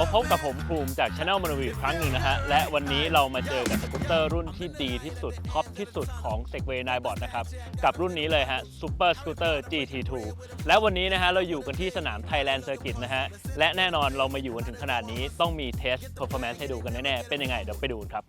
มาพบกับผมภูมิจากช anel มนวีอีกครั้งหนึ่งนะฮะ และวันนี้เรามาเจอกับสกูตเตอร์รุ่นที่ดีที่สุด ท็อปที่สุดของ Segway n i b o t นะครับ กับรุ่นนี้เลยฮะ Super Scooter GT2 และวันนี้นะฮะ เราอยู่กันที่สนาม Thailand Circuit นะฮะ และแน่นอนเรามาอยู่กันถึงขนาดนี้ต้องมีเทส performance ให้ดูกันแน่ๆ เป็นยังไงเดี๋ยวไปดูกันครับ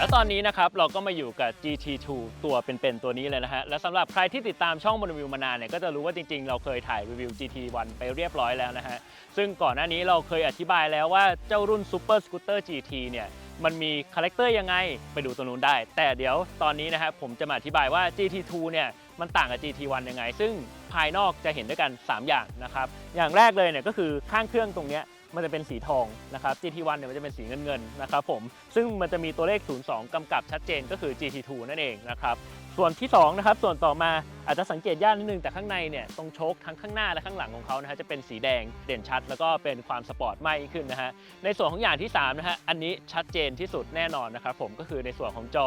และตอนนี้นะครับเราก็มาอยู่กับ GT2 ตัวเป็นๆตัวนี้เลยนะฮะและสำหรับใครที่ติดตามช่องบนวิวมานานเนี่ยก็จะรู้ว่าจริงๆ เราเคยถ่ายรีวิว GT1 ไปเรียบร้อยแล้วนะฮะซึ่งก่อนหน้านี้เราเคยอธิบายแล้วว่าเจ้ารุ่น Super Scooter GT เนี่ยมันมีคาแรคเตอร์ยังไงไปดูตัวนู้นได้ แต่เดี๋ยวตอนนี้นะฮะผมจะมาอธิบายว่า GT2 เนี่ยมันต่างกับ GT1 ยังไง ซึ่งภายนอกจะเห็นด้วยกัน 3 อย่างนะครับอย่างแรกเลยเนี่ยก็คือข้างเครื่องตรงเนี้ย มันจะเป็นสีทองนะครับ GT1 เนี่ยมันจะเป็นสีเงินเงินๆนะครับผมซึ่งมันจะมีตัวเลข 02กำกับชัดเจนก็คือ GT2 นั่นเองนะครับส่วนที่2นะครับส่วนต่อมาอาจจะสังเกตยากนิดนึงแต่ข้างในเนี่ยตรงโชคทั้งข้างหน้าและข้างหลังของเขานะฮะจะเป็นสีแดงเด่นชัด แล้วก็เป็นความสปอร์ตมากยิ่งขึ้นนะฮะในส่วนของอย่างที่3นะฮะอันนี้ชัดเจนที่สุดแน่นอนนะครับผมก็คือในส่วนของจอ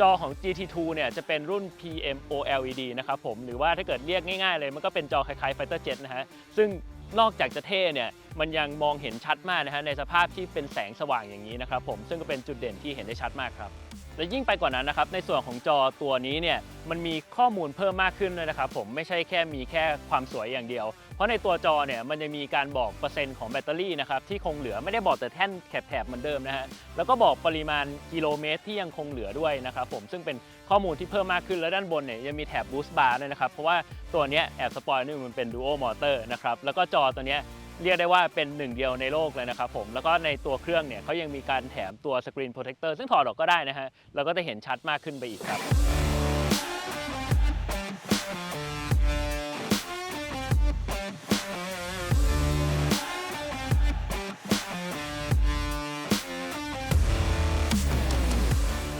จอของ GT2 เนี่ยจะเป็นรุ่น PM OLED นะครับผมหรือว่าถ้าเกิดเรียกง่ายๆเลยมันก็เป็นจอคล้ายๆ Fighter Jet นะฮะซึ่งนอกจากจะเท่เนี่ย มันยังมองเห็นชัดมากนะฮะในสภาพที่เป็นแสงสว่างอย่างนี้นะครับผมซึ่งก็เป็นจุดเด่นที่เห็นได้ชัดมากครับและยิ่งไปกว่านั้นนะครับในส่วนของจอตัวนี้เนี่ยมันมีข้อมูลเพิ่มมากขึ้นเลยนะครับผมไม่ใช่แค่มีแค่ความสวยอย่างเดียว เพราะในตัวจอเนี่ยมันจะมีการบอกเปอร์เซ็นต์ของแบตเตอรี่นะครับที่คงเหลือไม่ได้บอกแต่แท่นแถบๆเหมือนเดิมนะฮะแล้วก็บอกปริมาณกิโลเมตรที่ยังคงเหลือด้วยนะครับผมซึ่งเป็นข้อมูลที่เพิ่มมากขึ้นแล้วด้านบนเนี่ยยังมีแถบ boost bar ด้วยนะครับเพราะว่าตัวนี้แอบสปอยนึงมันเป็น dual motor นะครับแล้วก็จอตัวนี้ เรียกได้ว่าเป็นหนึ่งเดียวในโลกเลยนะครับผม แล้วก็ในตัวเครื่องเนี่ยเขายังมีการแถมตัวสกรีนโปรเทคเตอร์ซึ่งถอดออกก็ได้นะฮะเราก็จะเห็นชัดมากขึ้นไปอีกครับ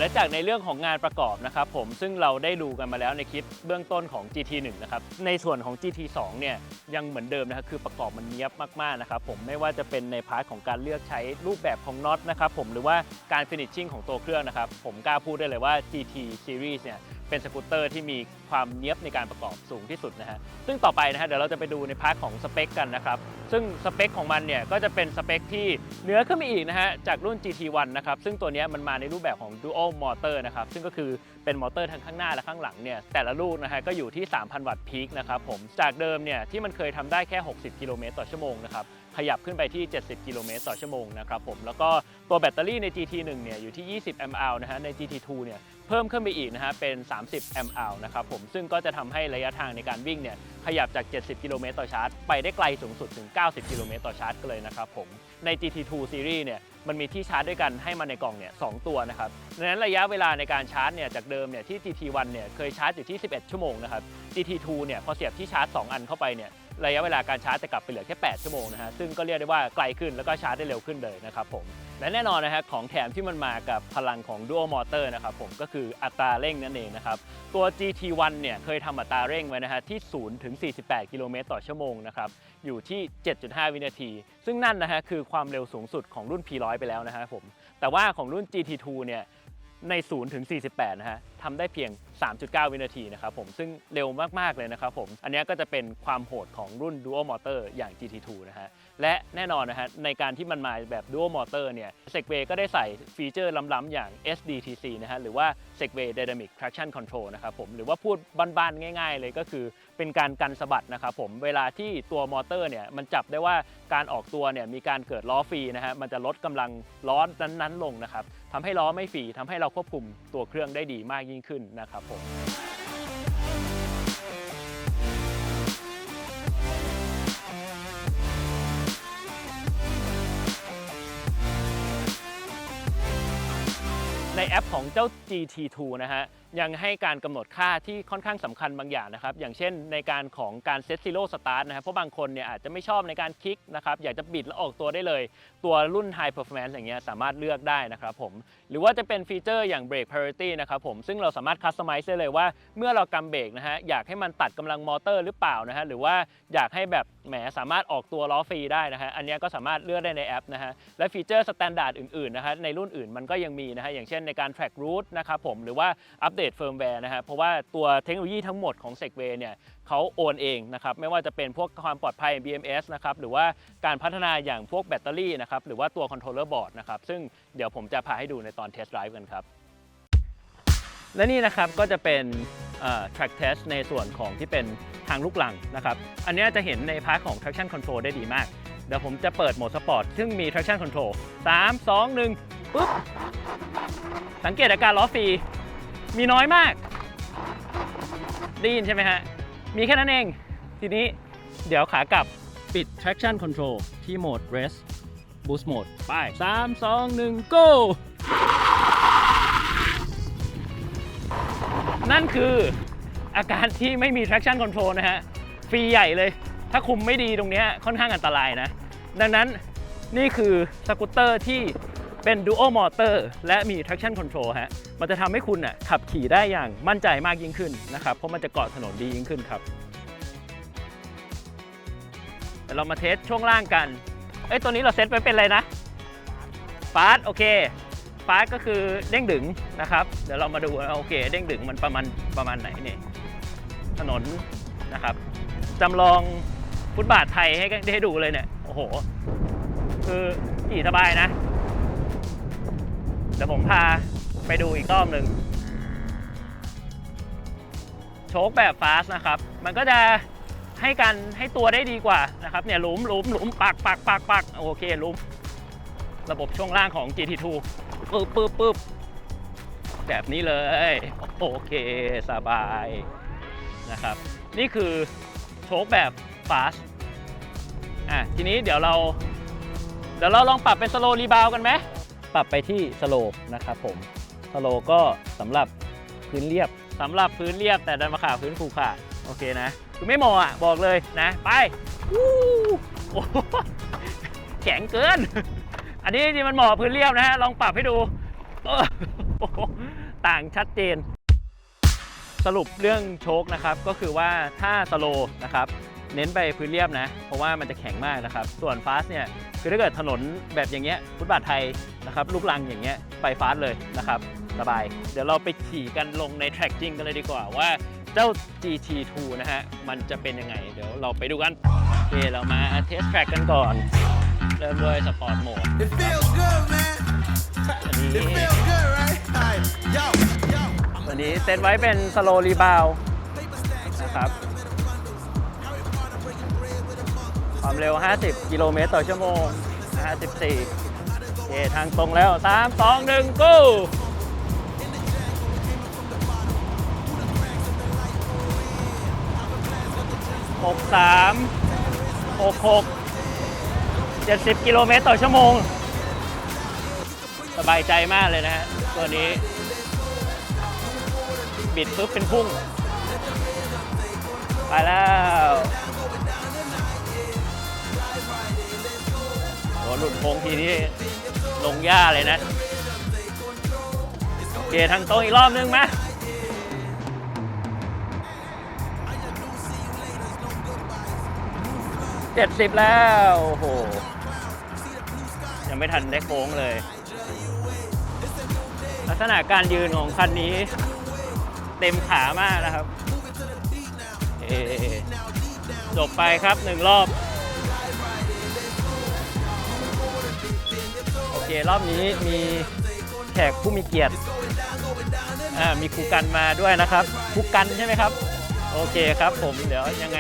และจากในเรื่องของงานประกอบนะครับผมซึ่งเราได้ดูกันมาแล้วในคลิปเบื้องต้นของ GT1 นะครับในส่วนของ GT2 เนี่ยยังเหมือนเดิมนะครับคือประกอบมันเนี้ยบมากๆนะครับผมไม่ว่าจะเป็นในพาร์ทของการเลือกใช้รูปแบบของน็อตนะครับผมหรือว่าการฟินิชชิ่งของตัวเครื่องนะครับผมกล้าพูดได้เลยว่า GT Series เนี่ย เป็นสกูตเตอร์ที่มีความเนี้ยบในการประกอบสูงที่สุดนะฮะซึ่งต่อไปนะฮะเดี๋ยวเราจะไปดูในพาร์ทของสเปคกันนะครับซึ่งสเปคของมันเนี่ยก็จะเป็นสเปคที่เหนือขึ้นไปอีกนะฮะจากรุ่น GT1 นะครับซึ่งตัวนี้มันมาในรูปแบบของ Dual Motor นะครับซึ่งก็คือเป็นมอเตอร์ทั้งข้างหน้าและข้างหลังเนี่ยแต่ละลูกนะฮะก็อยู่ที่ 3,000 วัตต์พีคนะครับผมจากเดิมเนี่ยที่มันเคยทำได้แค่ 60 กิโลเมตรต่อชั่วโมงนะครับ ขยับขึ้นไปที่ 70 กิโลเมตรต่อชั่วโมงนะครับผมแล้วก็ตัวแบตเตอรี่ใน GT1 เนี่ยอยู่ที่ 20 mAh นะฮะใน GT2 เนี่ยเพิ่มขึ้นไปอีกนะฮะเป็น 30 mAh นะครับผมซึ่งก็จะทำให้ระยะทางในการวิ่งเนี่ยขยับจาก 70 กิโลเมตรต่อชาร์จไปได้ไกลสูงสุดถึง 90 กิโลเมตรต่อชาร์จกันเลยนะครับผมใน GT2 Series เนี่ยมันมีที่ชาร์จด้วยกันให้มาในกล่องเนี่ยสตัวนะครับดังนั้นระยะเวลาในการชาร์จเนี่ยจากเดิมเนี่ยที่ GT1 เนี่ยเคยชาร์จอยู่ที่ 11 ชั่วโมงนะครับ GT2 เนี่ยพอเสียบที่ชาร์จ 2 อันเข้าไปเนี่ย ระยะเวลาการชาร์จจะกลับไปเหลือแค่ 8 ชั่วโมงนะฮะซึ่งก็เรียกได้ว่าไกลขึ้นแล้วก็ชาร์จได้เร็วขึ้นเลยนะครับผมและแน่นอนนะฮะของแถมที่มันมากับพลังของ Dual Motor นะครับผมก็คืออัตราเร่งนั่นเองนะครับตัว GT1 เนี่ยเคยทำอัตราเร่งไว้นะฮะที่ 0 ถึง 48 กิโลเมตรต่อชั่วโมงนะครับอยู่ที่ 7.5 วินาที ซึ่งนั่นนะฮะคือความเร็วสูงสุดของรุ่น P100 ไปแล้วนะฮะผมแต่ว่าของรุ่น GT2 เนี่ย ใน 0 ถึง 48 นะฮะทำได้เพียง 3.9 วินาทีนะครับผม ซึ่งเร็วมาก ๆ เลยนะครับผม อันนี้ก็จะเป็นความโหดของรุ่น Dual Motor อย่าง GT2 นะฮะ และแน่นอนนะฮะในการที่มันมาแบบ Dual Motor เนี่ย Segway ก็ได้ใส่ฟีเจอร์ล้ำๆอย่าง SDTC นะฮะหรือว่า Segway Dynamic Traction Control นะครับผมหรือว่าพูดบ้านๆง่าย ๆ เลยก็คือเป็นการกันสะบัดนะครับผมเวลาที่ตัวมอเตอร์เนี่ยมันจับได้ว่าการออกตัวเนี่ยมีการเกิดล้อฟรีนะฮะมันจะลดกำลังล้อนั้นๆลงนะครับทำให้ล้อไม่ฟรีทำให้เราควบคุมตัวเครื่องได้ดีมากยิ่งขึ้นนะครับผม แอปของเจ้า GT2 นะฮะ ยังให้การกำหนดค่าที่ค่อนข้างสำคัญบางอย่างนะครับ อย่างเช่นในการของการเซตซีโร่สตาร์ทนะครับเพราะบางคนเนี่ยอาจจะไม่ชอบในการคลิกนะครับอยากจะบิดแล้วออกตัวได้เลย ตัวรุ่น High Performance อย่างเงี้ยสามารถเลือกได้นะครับผมหรือว่าจะเป็นฟีเจอร์อย่าง Brake Priority นะครับผมซึ่งเราสามารถคัสตอมไมซ์ได้เลยว่าเมื่อเรากำเบรกนะฮะอยากให้มันตัดกำลังมอเตอร์หรือเปล่านะฮะหรือว่าอยากให้แบบแหมสามารถออกตัวล้อฟรีได้นะฮะอันเนี้ยก็สามารถเลือกได้ในแอปนะฮะและฟีเจอร์สแตนดาร์ดอื่นๆนะฮะในรุ่นอื่นมันก็ยังมีนะฮะอย่างเช่นในการ track route นะครับผมหรือว่าอัปเดตเฟิร์มแวร์นะฮะเพราะว่าตัวเทคโนโลยีทั้งหมดของ Segway เนี่ยเขาโอนเองนะครับไม่ว่าจะเป็นพวกความปลอดภัย BMS นะครับหรือว่าการพัฒนาอย่างพวกแบตเตอรี่นะครับหรือว่าตัวคอนโทรลเลอร์บอร์ดนะครับซึ่งเดี๋ยวผมจะพาให้ดูในตอน test drive กันครับและนี่นะครับก็จะเป็น track test ในส่วนของที่เป็นทางลูกหลังนะครับ อันนี้จะเห็นในพาร์ทของ traction control ได้ดีมาก เดี๋ยวผมจะเปิดโหมดสปอร์ตซึ่งมี traction control 3 2 1ปุ๊บ สังเกตอาการล้อฟรี มีน้อยมาก ได้ยินใช่ไหมฮะ มีแค่นั้นเอง ทีนี้เดี๋ยวขากลับปิด traction control ที่โหมด rest boost mode ไป3 2 1 go นั่นคืออาการที่ไม่มี traction control นะฮะ ฟรีใหญ่เลย ถ้าคุมไม่ดีตรงเนี้ยค่อนข้างอันตรายนะ ดังนั้นนี่คือสกูตเตอร์ที่ เป็น dual motor และมี traction control ฮะ มันจะทำให้คุณน่ะขับขี่ได้อย่างมั่นใจมากยิ่งขึ้นนะครับ เพราะมันจะเกาะถนนดียิ่งขึ้นครับเดี๋ยวเรามาเทสช่วงล่างกัน เอ้ย ตัวนี้เราเซตไว้เป็นอะไรนะฟาสโอเคฟาสก็คือเด้งดึงนะครับ เดี๋ยวเรามาดูโอเค เด้งดึงมันประมาณประมาณไหนเนี่ยถนนนะครับจำลองฟุตบาทไทยให้ได้ดูเลยเนี่ย โอ้โห คือขี่สบายนะ ดี๋ยวผมพาไปดูอีกรอบหนึ่งโชคแบบฟาสนะครับ มันก็จะให้การให้ตัวได้ดีกว่านะครับเนี่ยหลุมหลุมหลุมปักปักปักปักโอเคหลุม ระบบช่วงล่างของ GT2 ปึ๊บปึ๊บปึ๊บแบบนี้เลย โอเคสบายนะครับ นี่คือโชคแบบ fast อะทีนี้เดี๋ยวเรา เดี๋ยวเราลองปรับเป็น slow rebound กันไหม ปรับไปที่ slow นะครับผม slow ก็สำหรับพื้นเรียบสำหรับพื้นเรียบแต่ดันมาขาพื้นขูขาโอเคนะคือไม่เหมาะอะบอกเลยนะ ไปวู้โอ้โหแข็งเกิน อันนี้นี่มันเหมาะพื้นเรียบนะฮะลองปรับให้ดูเออโอ้โหต่างชัดเจน สรุปเรื่องโชคนะครับก็คือว่าถ้าสโลนะครับ เน้นไปพื้นเรียบนะ เพราะว่ามันจะแข็งมากนะครับ ส่วนฟาสเนี่ยคือถ้าเกิดถนนแบบอย่างเงี้ยฟุตบาทไทยนะครับลูกลังอย่างเงี้ยไปฟาสเลยนะครับสบาย เดี๋ยวเราไปขี่กันลงในแทร็กจริงกันเลยดีกว่าว่าเจ้า GT2 นะฮะมันจะเป็นยังไง เดี๋ยวเราไปดูกันโอเคเรามาเทสแทร็กกันก่อน เริ่มด้วยสปอร์ตโหมด It feels good, man. อันนี้ It feels good, right? Alright, yo, yo. วันนี้เซตไว้เป็นสโลรีบาวนะครับ ความเร็ว 50 กิโลเมตรต่อชั่วโมง 54โอเคทางตรงแล้ว 3 2 1 go 63 66 70กิโลเมตรต่อชั่วโมง สบายใจมากเลยนะฮะ ตัวนี้ บิดปุ๊บเป็นพุ่ง ไปแล้ว หลุดโค้งทีนี้ลงหญ้าเลยนะ โอเคทางตรงอีกรอบนึงมาเจ็ดสิบแล้วโอ้โห ยังไม่ทันได้โค้งเลย ลักษณะการยืนของคันนี้ เต็มขามากนะครับเอ่อจบไปครับหนึ่งรอบ รอบนี้มีแขกผู้มีเกียรติอ่ามีครูกันมาด้วยนะครับครูกันใช่ไหมครับ โอเคครับผมเดี๋ยวยังไง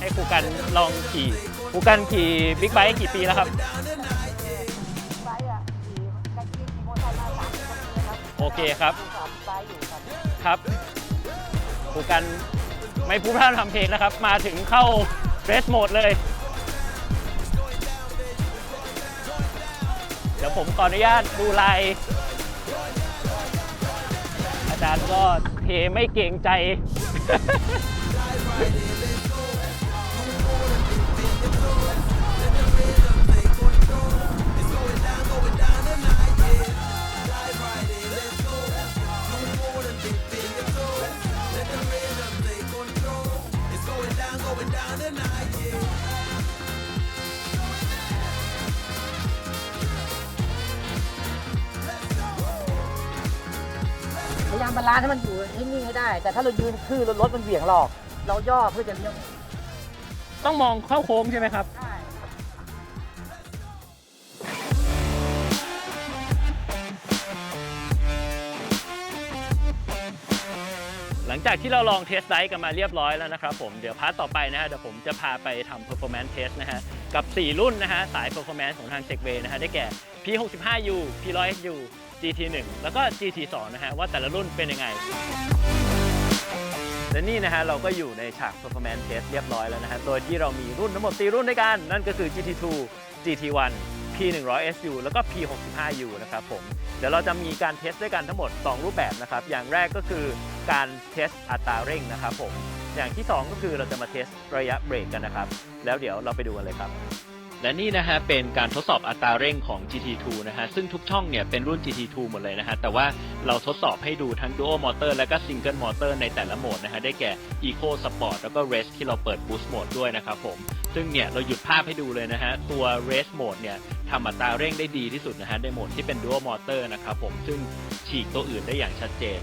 ให้ครูกันลองขี่ครูกันขี่บิ๊กไบค์กี่ปีแล้วครับ ไซส์อะขี่แท็กซี่ขี่มอเตอร์ไซค์มาสามสิบกว่าปีครับโอเคครับสอนไซส์อยู่ครับครับครูกันไม่พูดพร่ำทำเพลงนะครับ มาถึงเข้าเรสโหมดเลย ดี๋ยวผมขออนุญาตดูลายอาจารย์ก็เทไม่เกรงใจ บาลานซ์ให้มันอยู่ให้นิ่งให้ได้ แต่ถ้าเรายืนคือรถมันเหวี่ยงหรอก เราย่อเพื่อจะเลี้ยวต้องมองเข้าโค้งใช่ไหมครับ ได้หลังจากที่เราลองเทสไดกันมาเรียบร้อยแล้วนะครับผมเดี๋ยวพาร์ทต่อไปนะฮะเดี๋ยวผมจะพาไปทำ performance test นะฮะ กับ 4 รุ่นนะฮะสาย performance ของทาง Segway นะฮะได้แก่ P65U P100SU GT1 แล้วก็ GT2 นะฮะว่าแต่ละรุ่นเป็นยังไง และนี่นะฮะเราก็อยู่ในฉาก performance test เรียบร้อยแล้วนะฮะโดยที่เรามีรุ่นทั้งหมด 4 รุ่นด้วยกัน นั่นก็คือ GT2 GT1 P100SU แล้วก็ P65U นะครับผม เดี๋ยวเราจะมีการเทสด้วยกันทั้งหมด 2 รูปแบบนะครับ อย่างแรกก็คือการเทสอัตราเร่งนะครับผม อย่างที่ 2 ก็คือเราจะมาเทสระยะเบรกกันนะครับ แล้วเดี๋ยวเราไปดูกันเลยครับ และนี่นะฮะเป็นการทดสอบอัตราเร่งของ GT2 นะฮะซึ่งทุกช่องเนี่ยเป็นรุ่น GT2 หมดเลยนะฮะแต่ว่าเราทดสอบให้ดูทั้ง Dual Motor และก็ Single Motor ในแต่ละโหมดนะฮะได้แก่ Eco Sport แล้วก็ Race ที่เราเปิด Boost Mode ด้วยนะครับผมซึ่งเนี่ยเราหยุดภาพให้ดูเลยนะฮะตัว Race Mode เนี่ยทำอัตราเร่งได้ดีที่สุดนะฮะในโหมดที่เป็น Dual Motor นะครับผมซึ่งฉีกตัวอื่นได้อย่างชัดเจน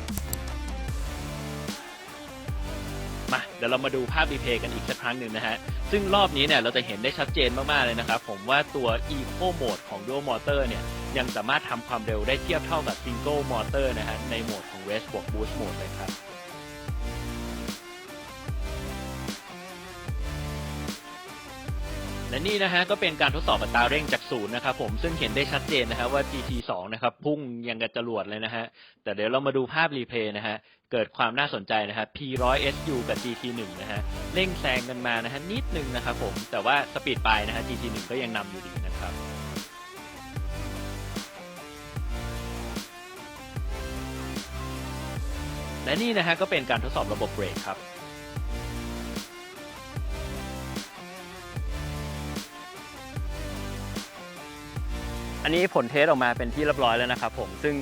ดี๋ยวเรามาดูภาพรีเพย์กันอีกสักครั้งหนึ่งนะฮะ ซึ่งรอบนี้เนี่ยเราจะเห็นได้ชัดเจนมากๆเลยนะครับ ผมว่าตัว Eco Mode ของ Dual Motor เนี่ยยังสามารถทำความเร็วได้เทียบเท่ากับ Single Motor นะฮะในโหมดของ Race บวก Boost Mode เลยครับ และนี่นะฮะก็เป็นการทดสอบอัตราเร่งจากศูนย์นะครับผมซึ่งเห็นได้ชัดเจนนะฮะว่า GT2 นะครับพุ่งยังกับจรวดเลยนะฮะแต่เดี๋ยวเรามาดูภาพรีเพย์นะฮะเกิดความน่าสนใจนะฮะ P100SU กับ GT1 นะฮะเร่งแซงกันมานะฮะนิดนึงนะครับผมแต่ว่าสปีดไปนะฮะ GT1 ก็ยังนำอยู่ดีนะครับและนี่นะฮะก็เป็นการทดสอบระบบเบรกครับ อันนี้ผลเทสออกมาเป็นที่เรียบร้อยแล้วนะครับผมซึ่ง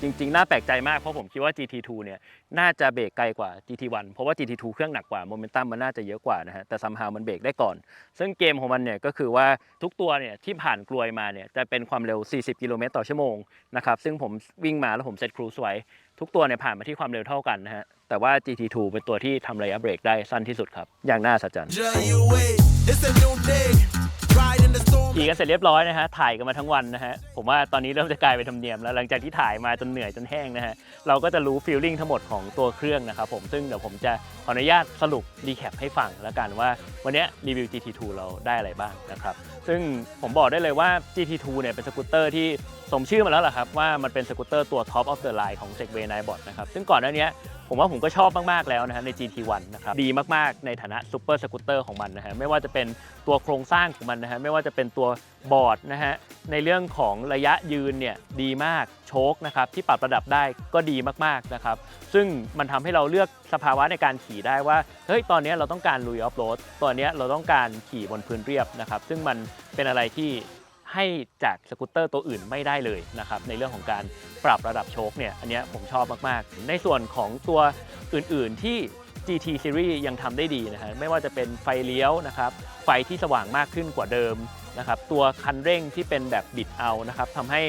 จริง ๆ น่าแปลกใจมากเพราะผมคิดว่า GT2 เนี่ยน่าจะเบรกไกลกว่า GT1 เพราะว่า GT2 เครื่องหนักกว่าโมเมนตัมมันน่าจะเยอะกว่านะฮะแต่ซัมฮาวมันเบรกได้ก่อน ซึ่งเกมของมันเนี่ยก็คือว่าทุกตัวเนี่ยที่ผ่านกลวยมาเนี่ยจะเป็นความเร็ว 40 กิโลเมตรต่อชั่วโมงนะครับซึ่งผมวิ่งมาแล้วผมเซตครูซไว้ทุกตัวเนี่ยผ่านมาที่ความเร็วเท่ากันนะฮะแต่ว่า GT2 เป็นตัวที่ทำระยะเบรกได้สั้นที่สุดครับอย่างน่าสัจจ ขี่กันเสร็จเรียบร้อยนะฮะถ่ายกันมาทั้งวันนะฮะผมว่าตอนนี้เริ่มจะกลายเป็นธรรมเนียมแล้วหลังจากที่ถ่ายมาจนเหนื่อยจนแห้งนะฮะเราก็จะรู้ฟีลลิ่งทั้งหมดของตัวเครื่องนะครับผมซึ่งเดี๋ยวผมจะขออนุญาตสรุปรีแคปให้ฟังแล้วกันว่า วันนี้รีวิว GT2 เราได้อะไรบ้างนะครับซึ่งผมบอกได้เลยว่า GT2 เนี่ยเป็นสกูตเตอร์ที่สมชื่อมาแล้วล่ะครับว่ามันเป็นสกูตเตอร์ตัว Top of the Line ของ Segway Ninebot นะครับซึ่งก่อนหน้านี้ ผมว่าผมก็ชอบมาก ๆ แล้วนะฮะใน GT1 นะครับดีมาก ๆ ในฐานะซูเปอร์สกูตเตอร์ของมันนะฮะไม่ว่าจะเป็นตัวโครงสร้างของมันนะฮะไม่ว่าจะเป็นตัวบอร์ดนะฮะในเรื่องของระยะยืนเนี่ยดีมากโชคนะครับที่ปรับระดับได้ก็ดีมาก ๆ นะครับ ซึ่งมันทำให้เราเลือกสภาวะในการขี่ได้ว่าเฮ้ยตอนนี้เราต้องการลุยออฟโรดตอนนี้เราต้องการขี่บนพื้นเรียบนะครับซึ่งมันเป็นอะไรที่ ให้จากสกูตเตอร์ตัวอื่นไม่ได้เลยนะครับในเรื่องของการปรับระดับโชคเนี่ยอันนี้ผมชอบมาก ๆ ในส่วนของตัวอื่น ๆ ที่ GT Series ยังทำได้ดีนะฮะไม่ว่าจะเป็นไฟเลี้ยวนะครับไฟที่สว่างมากขึ้นกว่าเดิมนะครับตัวคันเร่งที่เป็นแบบบิดเอานะครับทำให้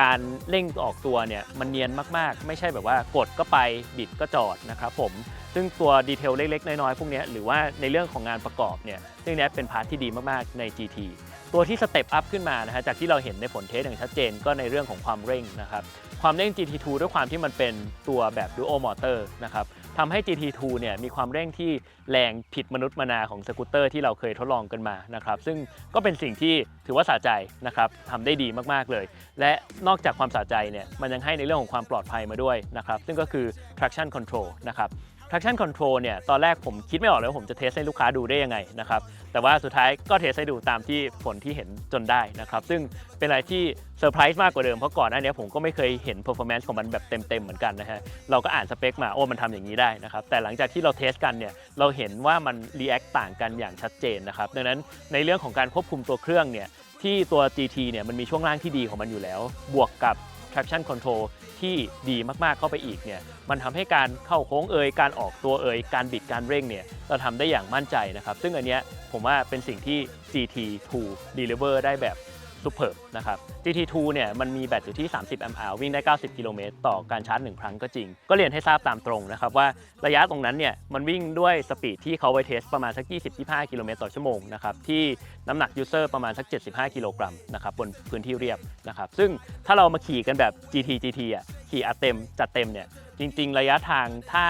การเร่งออกตัวเนี่ยมันเนียนมาก ๆ ไม่ใช่แบบว่ากดก็ไปบิดก็จอดนะครับผมซึ่งตัวดีเทลเล็ก ๆ น้อย ๆ พวกนี้หรือว่าในเรื่องของงานประกอบเนี่ยซึ่งนี้เป็นพาร์ทที่ดีมาก ๆ ใน GT ตัวที่สเต็ปอัพขึ้นมานะฮะจากที่เราเห็นในผลเทสอย่างชัดเจนก็ในเรื่องของความเร่งนะครับความเร่ง GT2 ด้วยความที่มันเป็นตัวแบบ Dual Motor นะครับทำให้ GT2 เนี่ยมีความเร่งที่แรงผิดมนุษย์มนาของสกูตเตอร์ที่เราเคยทดลองกันมานะครับซึ่งก็เป็นสิ่งที่ถือว่าสะใจนะครับทำได้ดีมากๆเลย และนอกจากความสะใจเนี่ยมันยังให้ในเรื่องของความปลอดภัยมาด้วยนะครับซึ่งก็คือ traction control นะครับ traction control เนี่ยตอนแรกผมคิดไม่ออกเลยว่าผมจะเทสให้ลูกค้าดูได้ยังไงนะครับแต่ว่าสุดท้ายก็เทสให้ดูตามที่ผลที่เห็นจนได้นะครับซึ่งเป็นอะไรที่เซอร์ไพรส์มากกว่าเดิมเพราะก่อนหน้านี้ผมก็ไม่เคยเห็น performance ของมันแบบเต็มๆเหมือนกันนะฮะเราก็อ่านสเปคมาโอ้มันทำอย่างนี้ได้นะครับแต่หลังจากที่เราเทสกันเนี่ยเราเห็นว่ามัน react ต่างกันอย่างชัดเจนนะครับดังนั้นในเรื่องของการควบคุมตัวเครื่องเนี่ยที่ตัว GT เนี่ยมันมีช่วงล่างที่ดีของมันอยู่แล้ว บวกกับ traction control ที่ดีมากๆเข้าไปอีกเนี่ยมันทำให้การเข้าโค้งเอยการออกตัวเอยการบิดการเร่งเนี่ยเราทำได้อย่างมั่นใจนะครับ ซึ่งอันเนี้ยผมว่าเป็นสิ่งที่ GT2 deliver ได้แบบ superb นะครับ GT2 เนี่ยมันมีแบตอยู่ที่ 30 a อ p วิ่งได้ 90 กิโลเมตรต่อการชาร์จ 1 ครั้งก็จริง ก็เรียนให้ทราบตามตรงนะครับว่าระยะตรงนั้นเนี่ยมันวิ่งด้วยสปีดที่เขาไว้เทสประมาณสัก 20-25 กิโลเมตรต่อชั่วโมงนะครับที่น้ำหนักยูเซอร์ประมาณสัก 75 กิโลกรัมนะครับบนพื้นที่เรียบนะครับซึ่งถ้าเรามาขี่กันแบบ GT GT อะขี่อัดเต็มจัดเต็มเนี่ยจริง ๆ ระยะทางถ้า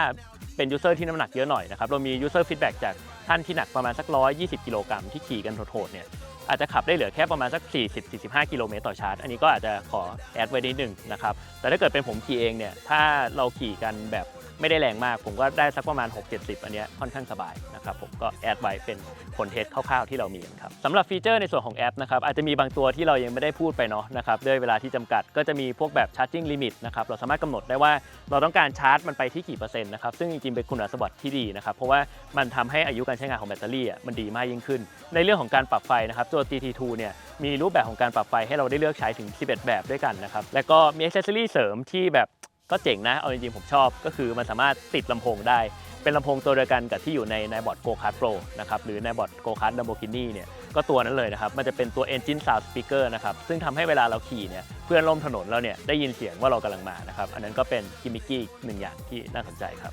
เป็นยูเซอร์ที่น้ำหนักเยอะหน่อยนะครับเรามียูเซอร์ฟีดแบ็กจากท่านที่หนักประมาณสัก 120 กิโลกรัมที่ขี่กันโหดๆเนี่ย อาจจะขับได้เหลือแค่ประมาณสัก 40-45 กิโลเมตรต่อชาร์จ อันนี้ก็อาจจะขอแอดไว้นิดหนึ่งนะครับ แต่ถ้าเกิดเป็นผมขี่เองเนี่ย ถ้าเราขี่กันแบบ ไม่ได้แรงมาก ผมก็ได้สักประมาณ 6-70 อันเนี้ยค่อนข้างสบายนะครับผมก็แอดไว้เป็นผลเทสคร่าวๆที่เรามีครับสำหรับฟีเจอร์ในส่วนของแอปนะครับอาจจะมีบางตัวที่เรายังไม่ได้พูดไปเนาะนะครับด้วยเวลาที่จำกัดก็จะมีพวกแบบ charging limit นะครับเราสามารถกำหนดได้ว่าเราต้องการชาร์จมันไปที่กี่เปอร์เซ็นต์นะครับซึ่งจริงๆเป็นคุณสมบัติที่ดีนะครับเพราะว่ามันทำให้อายุการใช้งานของแบตเตอรี่มันดีมากยิ่งขึ้น ในเรื่องของการปรับไฟนะครับตัว GT2 เนี่ยมีรูปแบบของการปรับไฟให้เราได้เลือกใช้ถึง 11 แบบด้วยกันนะครับ แล้วก็มีอ c เซสซอรี่เสริมที่แบบ ก็เจ๋งนะ เอาจริงๆ ผมชอบ ก็คือมันสามารถติดลำโพงได้ เป็นลำโพงตัวเดียวกันกับที่อยู่ในในบอร์ด Go Kart Pro นะครับ หรือในบอร์ด Go Kart Lamborghini เนี่ย ก็ตัวนั้นเลยนะครับ มันจะเป็นตัว Engine Sound Speaker นะครับ ซึ่งทำให้เวลาเราขี่เนี่ย เพื่อนร่วมถนนเราเนี่ยได้ยินเสียงว่าเรากำลังมานะครับ อันนั้นก็เป็นกิมมิกกี้หนึ่งอย่างที่น่าสนใจครับ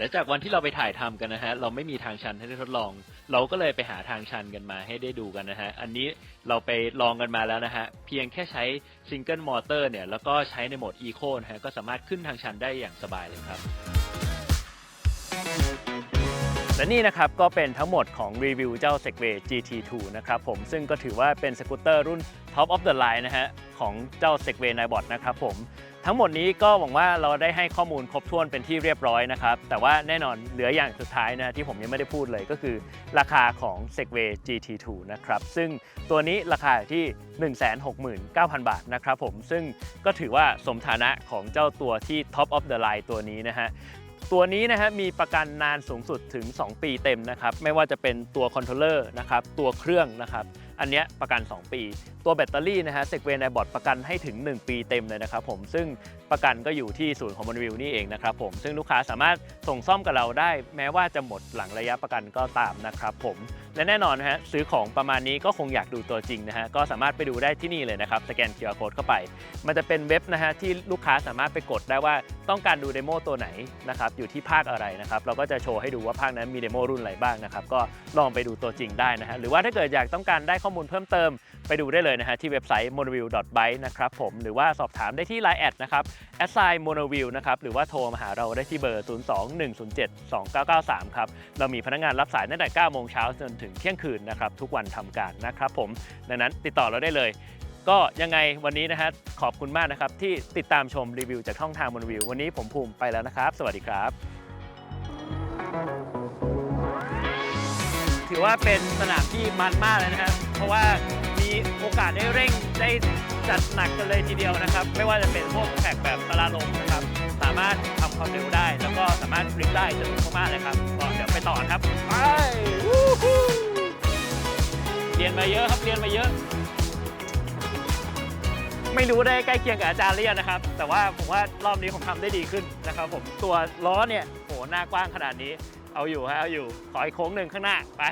และจากวันที่เราไปถ่ายทำกันนะฮะเราไม่มีทางชันให้ได้ทดลอง เราก็เลยไปหาทางชันกันมาให้ได้ดูกันนะฮะอันนี้เราไปลองกันมาแล้วนะฮะเพียงแค่ใช้ซิงเกิลมอเตอร์เนี่ยแล้วก็ใช้ในโหมดอีโคนะฮะก็สามารถขึ้นทางชันได้อย่างสบายเลยครับและนี่นะครับ ก็เป็นทั้งหมดของรีวิวเจ้า Segway GT2 นะครับผมซึ่งก็ถือว่าเป็นสกูตเตอร์รุ่น Top of the Line นะฮะของเจ้า Segway Nibot นะครับผม ทั้งหมดนี้ก็หวังว่าเราได้ให้ข้อมูลครบถ้วนเป็นที่เรียบร้อยนะครับ แต่ว่าแน่นอนเหลืออย่างสุดท้ายนะที่ผมยังไม่ได้พูดเลยก็คือ ราคาของ Segway GT2 นะครับ ซึ่งตัวนี้ราคาที่ 169,000 บาทนะครับผมซึ่งก็ถือว่าสมฐานะของเจ้าตัวที่ Top of the Line ตัวนี้นะฮะตัวนี้นะฮะมีประกันนานสูงสุดถึง 2 ปีเต็มนะครับไม่ว่าจะเป็นตัวคอนโทรลเลอร์นะครับตัวเครื่องนะครับ อันเนี้ยประกัน 2 ปี ตัวแบตเตอรี่นะฮะเซกเวในบอร์ดประกันให้ถึง 1 ปีเต็มเลยนะครับผมซึ่งประกันก็อยู่ที่ศูนย์ของบนวิวนี่เองนะครับผมซึ่งลูกค้าสามารถส่งซ่อมกับเราได้ แม้ว่าจะหมดหลังระยะประกันก็ตามนะครับผมและแน่นอนนะฮะซื้อของประมาณนี้ก็คงอยากดูตัวจริงนะฮะก็สามารถไปดูได้ที่นี่เลยนะครับสแกน QR Code เข้าไป มันจะเป็นเว็บนะฮะที่ลูกค้าสามารถไปกดได้ว่าต้องการดูเดโมตัวไหนนะครับอยู่ที่ภาคอะไรนะครับเราก็จะโชว์ให้ดูว่าภาคนั้นมีเดโมรุ่นอะไรบ้างนะครับก็ลองไปดูตัวจริงได้นะฮะหรือว่าถ้าเกิดอยากต้องการได้ข้อมูลเพิ่มเติมไปดูได้เลยนะฮะที่เว็บไซต์ monowheel.byte นะครับผมหรือว่าสอบถามได้ที่ Line แอดนะครับ assign monowheel นะครับหรือว่าโทรมาหาเราได้ที่เบอร์ 02-107-2993 ครับ เรามีพนักงานรับสายตั้งแต่ 9 โมงเช้าจนถึงเที่ยงคืนนะครับทุกวันทำการนะครับผมดังนั้นติดต่อเราได้เลยก็ยังไงวันนี้นะฮะขอบคุณมากนะครับที่ติดตามชมรีวิวจากช่องทาง monowheel วันนี้ผมภูมิไปแล้วนะครับ สวัสดีครับ ถือว่าเป็นสนามที่มันมากเลยนะครับ เพราะว่ามีโอกาสได้เร่งได้จัดหนักกันเลยทีเดียวนะครับ ไม่ว่าจะเป็นพวกแท็กแบบตลาลมนะครับ สามารถทำความเร็วได้ แล้วก็สามารถฟลิปได้สนุกมากๆเลยครับก็เดี๋ยวไปต่อครับไปเรียนมาเยอะครับเรียนมาเยอะ ไม่รู้ได้ใกล้เคียงกับอาจารย์หรือยังนะครับ แต่ว่าผมว่ารอบนี้ผมทำได้ดีขึ้นนะครับ ผมตัวล้อเนี่ยโหหน้ากว้างขนาดนี้ เอาอยู่ฮะเอาอยู่ขออีกโค้งหนึ่งข้างหน้าไป